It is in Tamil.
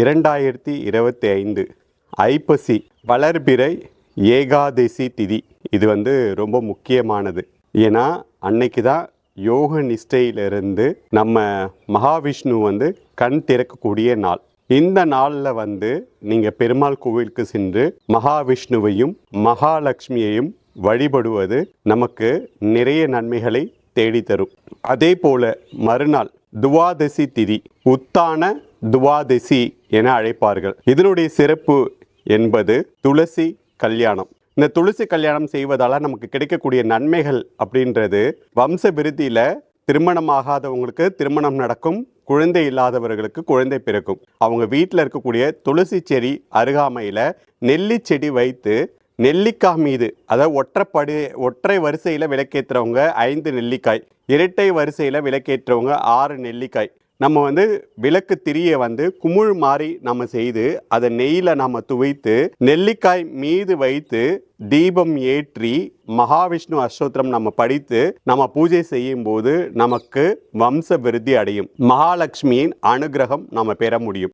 இரண்டாயிரத்தி இருபத்தி ஐந்து ஐப்பசி வளர்பிறை ஏகாதசி திதி. இது வந்து ரொம்ப முக்கியமானது. ஏன்னா அன்னைக்கு தான் யோக நிஷ்டையிலிருந்து நம்ம மகாவிஷ்ணு வந்து கண் திறக்கக்கூடிய நாள். இந்த நாளில் வந்து நீங்கள் பெருமாள் கோவிலுக்கு சென்று மகாவிஷ்ணுவையும் மகாலட்சுமியையும் வழிபடுவது நமக்கு நிறைய நன்மைகளை தேடித்தரும். அதே போல மறுநாள் துவாதசி திதி உத்தான துவாதசி என அழைப்பார்கள். இதனுடைய சிறப்பு என்பது துளசி கல்யாணம். இந்த துளசி கல்யாணம் செய்வதால் நமக்கு கிடைக்கக்கூடிய நன்மைகள் அப்படின்றது வம்ச விருத்தியில் திருமணமாகாதவங்களுக்கு திருமணம் நடக்கும் குழந்தை இல்லாதவர்களுக்கு குழந்தை பிறக்கும். அவங்க வீட்டில் இருக்கக்கூடிய துளசி செடி அருகாமையில் நெல்லி செடி வைத்து நெல்லிக்காய் மீது அதாவது ஒற்றைப்படி ஒற்றை வரிசையில் விளக்கேற்றுறவங்க ஐந்து நெல்லிக்காய் இரட்டை வரிசையில் விளக்கேற்றுறவங்க ஆறு நெல்லிக்காய். நம்ம வந்து விளக்கு திரியை வந்து குமிழ் மாதிரி நம்ம செய்து அதை நெய்யில் நம்ம துவைத்து நெல்லிக்காய் மீது வைத்து தீபம் ஏற்றி மகாவிஷ்ணு அஷ்டோத்திரம் நம்ம படித்து நம்ம பூஜை செய்யும் போது நமக்கு வம்ச விருத்தி அடையும். மகாலட்சுமியின் அனுகிரகம் நம்ம பெற முடியும்.